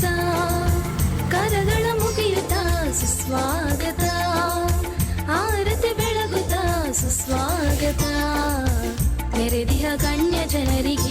ಸ್ವಾಗತ. ಕರಗಳ ಮುಗಿಯುತ್ತ ಸುಸ್ವಾಗತ. ಆರತಿ ಬೆಳಗುತ್ತ ಸುಸ್ವಾಗತ. ನೆರೆದಿಹ ಗಣ್ಯ ಜನರಿಗೆ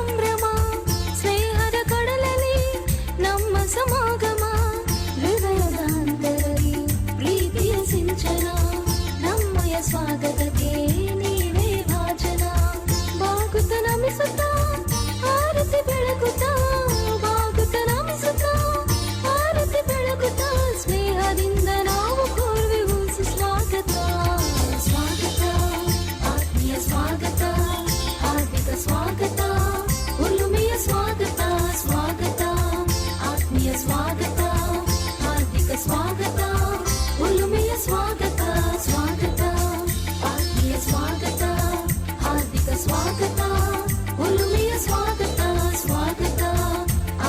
ಸಂಭ್ರಮ ಸ್ನೇಹದ ಕಡಲಲ್ಲಿ ನಮ್ಮ ಸಮಾಗಮ ಹೃದಯದ ಅಂತರಲ್ಲಿ ಪ್ರೀತಿಯ ಸಿಂಚನ ನಮ್ಮಯ ಸ್ವಾಗತಕ್ಕೆ ನೀವೇ ಭಾಜನ ಬಾಗುತ್ತ ನಮಿಸುತ್ತ ಆರತಿ ಬೆಳಗುತ್ತ ಬಾಗುತ್ತ ನಮಿಸುತ್ತ ಆರತಿ ಬೆಳಗುತ್ತ ಸ್ನೇಹದಿಂದ ನಾವು ಕೋರುವೆವು ಸುಸ್ವಾಗತ ಸ್ವಾಗತ ಆತ್ಮೀಯ ಸ್ವಾಗತ ಹಾರ್ದಿಕ ಸ್ವಾಗತ ಉಲ್ಲುಮೆಯ ಸ್ವಾಗತ ಸ್ವಾಗತ ಆತ್ಮೀಯ ಸ್ವಾಗತ ಹಾರ್ದಿಕ ಸ್ವಾಗತ ಉಲ್ಲುಮೆಯ ಸ್ವಾಗತ ಸ್ವಾಗತ ಆತ್ಮೀಯ ಸ್ವಾಗತ ಹಾರ್ದಿಕ ಸ್ವಾಗತ ಉಲ್ಲುಮೆಯ ಸ್ವಾಗತ ಸ್ವಾಗತ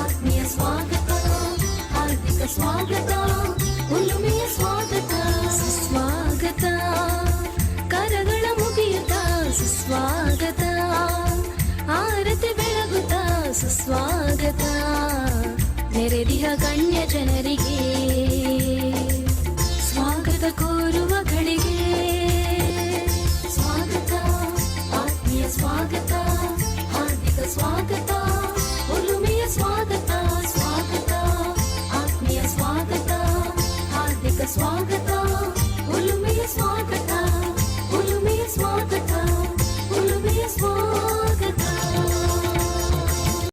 ಆತ್ಮೀಯ ಸ್ವಾಗತ ಹಾರ್ದಿಕ ಸ್ವಾಗತ ಉಲ್ಲುಮೆಯ ಸ್ವಾಗತ ಸುಸ್ವಾಗತ ಕರಗಳ ಮುಗಿಯುತ್ತ ಸುಸ್ವಾಗತ ಸುಸ್ವಾಗತ. ನೆರೆದಿಹ ಗಣ್ಯ ಜನರಿಗೆ ಸ್ವಾಗತ ಕೋರುವ ಗಳಿಗೆ ಸ್ವಾಗತ, ಆತ್ಮೀಯ ಸ್ವಾಗತ, ಹಾರ್ದಿಕ ಸ್ವಾಗತ ಒಲುಮೆಯ ಸ್ವಾಗತ ಸ್ವಾಗತ, ಆತ್ಮೀಯ ಸ್ವಾಗತ, ಹಾರ್ದಿಕ ಸ್ವಾಗತ.